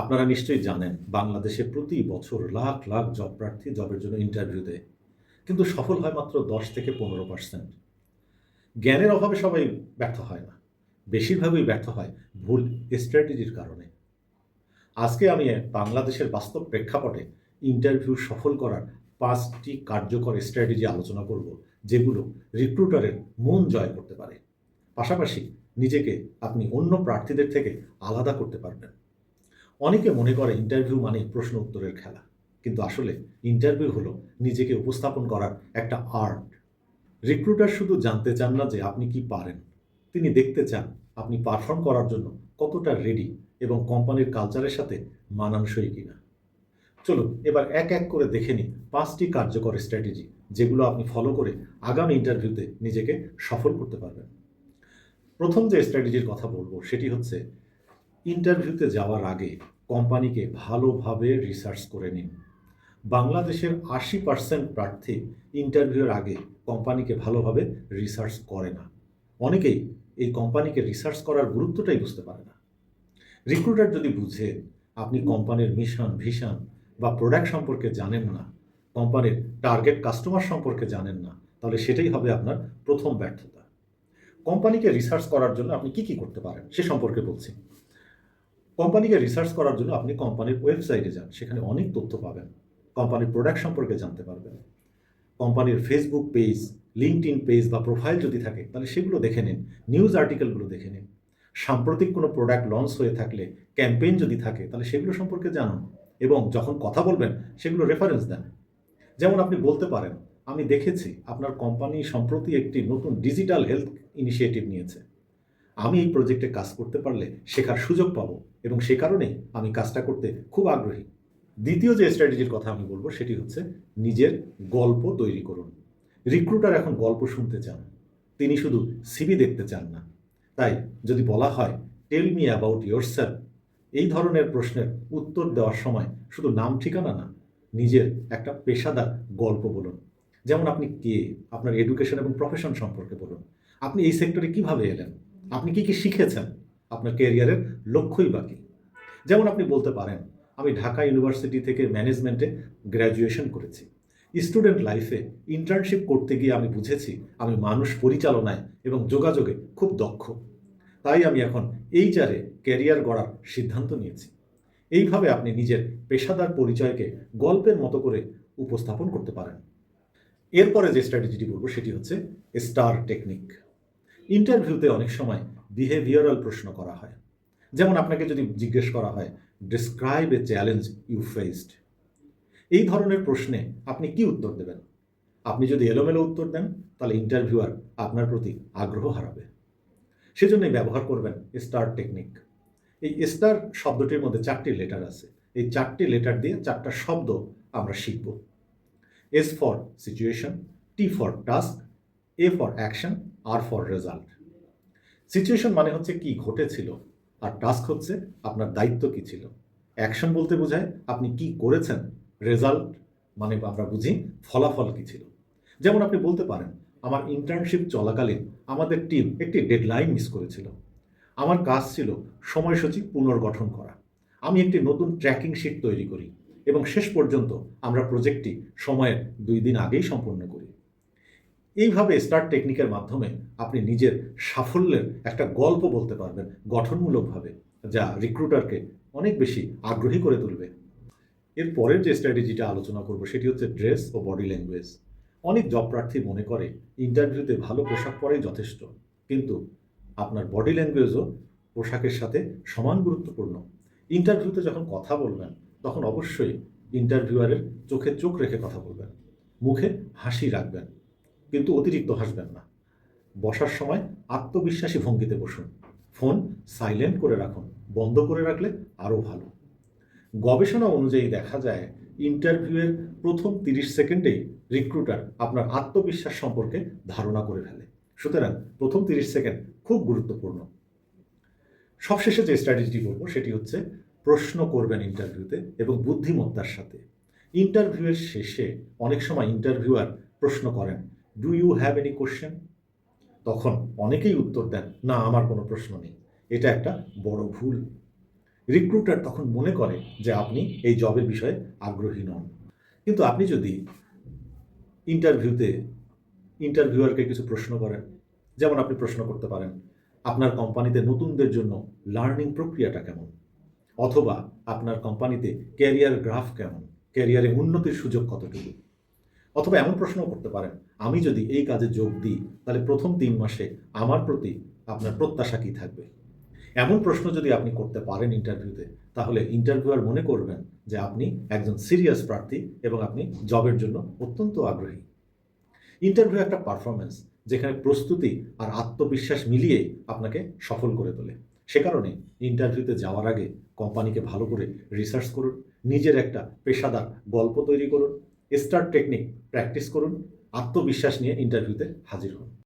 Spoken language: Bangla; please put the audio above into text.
আপনারা নিশ্চয়ই জানেন, বাংলাদেশে প্রতি বছর লাখ লাখ জব প্রার্থী জবের জন্য ইন্টারভিউ দেয়। কিন্তু সফল হয় মাত্র দশ থেকে পনেরো পার্সেন্ট জ্ঞানের অভাবে সবাই ব্যর্থ হয় না। বেশিরভাগই ব্যর্থ হয় ভুল স্ট্র্যাটেজির কারণে। আজকে আমি বাংলাদেশের বাস্তব প্রেক্ষাপটে ইন্টারভিউ সফল করার পাঁচটি কার্যকর স্ট্র্যাটেজি আলোচনা করব, যেগুলো রিক্রুটারের মন জয় করতে পারে। পাশাপাশি নিজেকে আপনি অন্য প্রার্থীদের থেকে আলাদা করতে পারবেন। অনেকে মনে করে ইন্টারভিউ মানেই প্রশ্ন উত্তরের খেলা। কিন্তু আসলে ইন্টারভিউ হলো নিজেকে উপস্থাপন করার একটা আর্ট রিক্রুটার শুধু জানতে চান না যে আপনি কি পারেন। তিনি দেখতে চান আপনি পারফর্ম করার জন্য কতটা রেডি এবং কোম্পানির কালচারের সাথে মানানসই কিনা। চলুন, এবার এক এক করে দেখে নিই পাঁচটি কার্যকর স্ট্র্যাটেজি যেগুলো আপনি ফলো করে আগামী ইন্টারভিউতে নিজেকে সফল করতে পারবেন। প্রথম যে স্ট্র্যাটেজির কথা বলব সেটি হচ্ছে ইন্টারভিউতে যাওয়ার আগে কোম্পানিকে ভালোভাবে রিসার্চ করে নিন। বাংলাদেশের আশি পার্সেন্ট প্রার্থী ইন্টারভিউর আগে কোম্পানিকে ভালোভাবে রিসার্চ করে না। অনেকেই এই কোম্পানিকে রিসার্চ করার গুরুত্বটাই বুঝতে পারে না। রিক্রুটার যদি বুঝে আপনি কোম্পানির মিশন ভিশন বা প্রোডাক্ট সম্পর্কে জানেন না, কোম্পানির টার্গেট কাস্টমার সম্পর্কে জানেন না, তাহলে সেটাই হবে আপনার প্রথম ব্যর্থতা। কোম্পানিকে রিসার্চ করার জন্য আপনি কি কি করতে পারেন সে সম্পর্কে বলছি। কোম্পানিকে রিসার্চ করার জন্য আপনি কোম্পানির ওয়েবসাইটে যান, সেখানে অনেক তথ্য পাবেন। কোম্পানির প্রোডাক্ট সম্পর্কে জানতে পারবেন। কোম্পানির Facebook page LinkedIn page বা প্রোফাইল যদি থাকে, তাহলে সেগুলো দেখে নিন নিউজ আর্টিকেলগুলো দেখে নিন। সাম্প্রতিক কোনো প্রোডাক্ট লঞ্চ হয়ে থাকলে ক্যাম্পেইন যদি থাকে, তাহলে সেগুলো সম্পর্কে জানুন এবং যখন কথা বলবেন, সেগুলো রেফারেন্স দেন। যেমন আপনি বলতে পারেন, আমি দেখেছি, আপনার কোম্পানি সম্প্রতি একটি নতুন ডিজিটাল হেলথ ইনিশিয়েটিভ নিয়েছে। আমি এই প্রজেক্টে কাজ করতে পারলে শেখার সুযোগ পাবো এবং সে কারণেই আমি কাজটা করতে খুব আগ্রহী। দ্বিতীয় যে স্ট্র্যাটেজির কথা আমি বলব সেটি হচ্ছে নিজের গল্প তৈরি করুন। রিক্রুটার এখন গল্প শুনতে চান। তিনি শুধু সিবি দেখতে চান না। তাই যদি বলা হয় টেল মি অ্যাবাউট ইয়োর এই ধরনের প্রশ্নের উত্তর দেওয়ার সময় শুধু নাম ঠিকানা না, নিজের একটা পেশাদার গল্প বলুন। যেমন আপনি কে, আপনার এডুকেশন এবং প্রফেশন সম্পর্কে বলুন। আপনি এই সেক্টরে কীভাবে এলেন? আপনি কি কি শিখেছেন? আপনার কেরিয়ারের লক্ষ্যই বাকি যেমন আপনি বলতে পারেন, আমি ঢাকা ইউনিভার্সিটি থেকে ম্যানেজমেন্টে গ্র্যাজুয়েশন করেছি। স্টুডেন্ট লাইফে ইন্টার্নশিপ করতে গিয়ে আমি বুঝেছি, আমি মানুষ পরিচালনায় এবং যোগাযোগে খুব দক্ষ। তাই আমি এখন এইচআরে ক্যারিয়ার গড়ার সিদ্ধান্ত নিয়েছি। এইভাবে আপনি নিজের পেশাদার পরিচয়কে গল্পের মতো করে উপস্থাপন করতে পারেন। এরপরে যে স্ট্র্যাটেজিটি বলব, সেটি হচ্ছে স্টার টেকনিক ইন্টারভিউতে অনেক সময় বিহেভিয়ারাল প্রশ্ন করা হয়। যেমন আপনাকে যদি জিজ্ঞেস করা হয় describe a challenge you faced এই ধরনের প্রশ্নে আপনি কি উত্তর দেবেন? আপনি যদি এলোমেলো উত্তর দেন, তাহলে ইন্টারভিউয়ার আপনার প্রতি আগ্রহ হারাবে। সেজন্যই ব্যবহার করবেন স্টার টেকনিক এই স্টার শব্দটির মধ্যে চারটি লেটার আছে। এই চারটি লেটার দিয়ে চারটা শব্দ আমরা শিখব। S for situation T for task A for action R for result situation মানে হচ্ছে কি ঘটেছিল, আর টাস্ক হচ্ছে আপনার দায়িত্ব কি ছিল। অ্যাকশন বলতে বোঝায় আপনি কি করেছেন রেজাল্ট মানে আমরা বুঝি ফলাফল কি ছিল। যেমন আপনি বলতে পারেন, আমার ইন্টার্নশিপ চলাকালীন আমাদের টিম একটি ডেডলাইন মিস করেছিল। আমার কাজ ছিল সময়সূচি পুনর্গঠন করা। আমি একটি নতুন ট্র্যাকিং শিট তৈরি করি এবং শেষ পর্যন্ত আমরা প্রজেক্টটি সময়ের দুই দিন আগেই সম্পূর্ণ করি। এইভাবে স্টার টেকনিকের মাধ্যমে আপনি নিজের সাফল্যের একটা গল্প বলতে পারবেন গঠনমূলকভাবে, যা রিক্রুটারকে অনেক বেশি আগ্রহী করে তুলবে। এর পরের যে স্ট্র্যাটেজিটা আলোচনা করব, সেটি হচ্ছে ড্রেস ও বডি ল্যাঙ্গুয়েজ অনেক জব প্রার্থী মনে করে ইন্টারভিউতে ভালো পোশাক পরাই যথেষ্ট, কিন্তু আপনার বডি ল্যাঙ্গুয়েজও পোশাকের সাথে সমান গুরুত্বপূর্ণ। ইন্টারভিউতে যখন কথা বলবেন, তখন অবশ্যই ইন্টারভিউয়ারের চোখে চোখ রেখে কথা বলবেন, মুখে হাসি রাখবেন। কিন্তু অতিরিক্ত হাসবেন না। বসার সময় আত্মবিশ্বাসী ভঙ্গিতে বসুন। ফোন সাইলেন্ট করে রাখুন। বন্ধ করে রাখলে আরও ভালো। গবেষণা অনুযায়ী দেখা যায়, ইন্টারভিউয়ের প্রথম তিরিশ সেকেন্ডেই রিক্রুটার আপনার আত্মবিশ্বাস সম্পর্কে ধারণা করে ফেলে। সুতরাং প্রথম তিরিশ সেকেন্ড খুব গুরুত্বপূর্ণ। সবশেষে যে স্ট্র্যাটেজিটি বলব সেটি হচ্ছে প্রশ্ন করবেন ইন্টারভিউতে এবং বুদ্ধিমত্তার সাথে। ইন্টারভিউয়ের শেষে অনেক সময় ইন্টারভিউয়ার প্রশ্ন করেন do you have any question তখন অনেকেই উত্তর দেন, না, আমার কোনো প্রশ্ন নেই। এটা একটা বড় ভুল। রিক্রুটার তখন মনে করে যে আপনি এই জবের বিষয়ে আগ্রহী নন। কিন্তু আপনি যদি ইন্টারভিউতে ইন্টারভিউয়ারকে কিছু প্রশ্ন করেন, যেমন আপনি প্রশ্ন করতে পারেন, আপনার কোম্পানিতে নতুনদের জন্য লার্নিং প্রক্রিয়াটা কেমন? অথবা, আপনার কোম্পানিতে ক্যারিয়ার গ্রাফ কেমন? ক্যারিয়ারে উন্নতির সুযোগ কতটুকু? অথবা এমন প্রশ্নও করতে পারেন, আমি যদি এই কাজে যোগ দিই, তাহলে প্রথম তিন মাসে আমার প্রতি আপনার প্রত্যাশা কী থাকবে? এমন প্রশ্ন যদি আপনি করতে পারেন ইন্টারভিউতে, তাহলে ইন্টারভিউয়ার মনে করবেন যে আপনি একজন সিরিয়াস প্রার্থী এবং আপনি জবের জন্য অত্যন্ত আগ্রহী। ইন্টারভিউ একটা পারফরমেন্স যেখানে প্রস্তুতি আর আত্মবিশ্বাস মিলিয়ে আপনাকে সফল করে তোলে। সে কারণে ইন্টারভিউতে যাওয়ার আগে কোম্পানিকে ভালো করে রিসার্চ করুন, নিজের একটা পেশাদার গল্প তৈরি করুন স্টার টেকনিক প্র্যাকটিস করুন আত্মবিশ্বাস নিয়ে ইন্টারভিউতে হাজির হন।